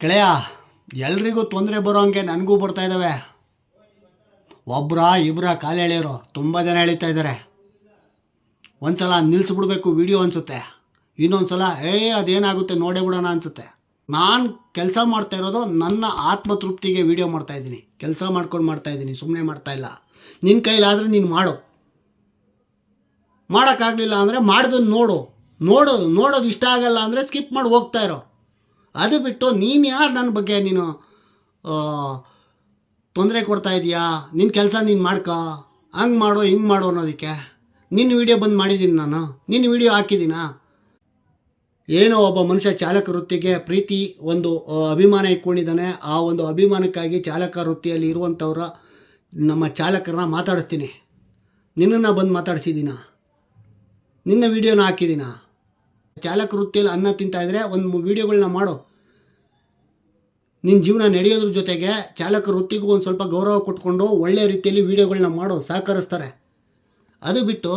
ಗೆಳೆಯ, ಎಲ್ರಿಗೂ ತೊಂದರೆ ಬರೋ ಹಂಗೆ ನನಗೂ ಬರ್ತಾ ಇದ್ದಾವೆ ಒಬ್ಬರ ಇಬ್ಬರ ಕಾಲು ಎಳೆಯೋರು ತುಂಬ ಜನ ಎಳಿತಾ ಇದ್ದಾರೆ ಒಂದ್ಸಲ ನಿಲ್ಲಿಸ್ಬಿಡ್ಬೇಕು ವಿಡಿಯೋ ಅನಿಸುತ್ತೆ. ಇನ್ನೊಂದು ಸಲ ಏ, ಅದೇನಾಗುತ್ತೆ, ನೋಡೇ ಬಿಡೋಣ ಅನಿಸುತ್ತೆ. ನಾನು ಕೆಲಸ ಮಾಡ್ತಾ ಇರೋದು ನನ್ನ ಆತ್ಮತೃಪ್ತಿಗೆ ವಿಡಿಯೋ ಮಾಡ್ತಾ ಇದ್ದೀನಿ. ಕೆಲಸ ಮಾಡ್ಕೊಂಡು ಮಾಡ್ತಾಯಿದ್ದೀನಿ ಸುಮ್ಮನೆ ಮಾಡ್ತಾ ಇಲ್ಲ. ನಿನ್ನ ಕೈಲಾದರೆ ನೀನು ಮಾಡು. ಮಾಡೋಕ್ಕಾಗಲಿಲ್ಲ ಅಂದರೆ ಮಾಡಿದನ್ನು ನೋಡು. ನೋಡೋದು ನೋಡೋದು ಇಷ್ಟ ಆಗಲ್ಲ ಅಂದರೆ ಸ್ಕಿಪ್ ಮಾಡಿ ಹೋಗ್ತಾ ಇರೋ. ಅದು ಬಿಟ್ಟು ನೀನು ಯಾರು ನನ್ನ ಬಗ್ಗೆ ನೀನು ತೊಂದರೆ ಕೊಡ್ತಾ ಇದೀಯಾ? ನಿನ್ನ ಕೆಲಸ ನೀನು ಮಾಡ್ಕೊ. ಹಂಗೆ ಮಾಡು, ಹಿಂಗೆ ಮಾಡು ಅನ್ನೋದಕ್ಕೆ. ನಿನ್ನ ವಿಡಿಯೋ ಬಂದು ಮಾಡಿದ್ದೀನಿ ನಾನು. ನಿನ್ನ ವಿಡಿಯೋ ಹಾಕಿದ್ದೀನಾ ಏನೋ ಒಬ್ಬ ಮನುಷ್ಯ ಚಾಲಕ ವೃತ್ತಿಗೆ ಪ್ರೀತಿ, ಒಂದು ಅಭಿಮಾನ ಇಟ್ಕೊಂಡಿದ್ದಾನೆ. ಆ ಒಂದು ಅಭಿಮಾನಕ್ಕಾಗಿ ಚಾಲಕ ವೃತ್ತಿಯಲ್ಲಿ ಇರುವಂಥವ್ರ, ನಮ್ಮ ಚಾಲಕರನ್ನ ಮಾತಾಡಿಸ್ತೀನಿ. ನಿನ್ನನ್ನು ಬಂದು ಮಾತಾಡ್ಸಿದ್ದೀನ ನಿನ್ನ ವಿಡಿಯೋನ ಹಾಕಿದ್ದೀನ ಚಾಲಕ ವೃತ್ತಿಯಲ್ಲಿ ಅನ್ನ ತಿಂತಾ ಇದ್ರೆ ಒಂದು ವಿಡಿಯೋಗಳನ್ನ ಮಾಡು. ನಿನ್ನ ಜೀವನ ನಡೆಯೋದ್ರ ಜೊತೆಗೆ ಚಾಲಕ ವೃತ್ತಿಗೂ ಒಂದು ಸ್ವಲ್ಪ ಗೌರವ ಕೊಟ್ಕೊಂಡು ಒಳ್ಳೆಯ ರೀತಿಯಲ್ಲಿ ವಿಡಿಯೋಗಳನ್ನ ಮಾಡು, ಸಹಕರಿಸ್ತಾರೆ. ಅದು ಬಿಟ್ಟು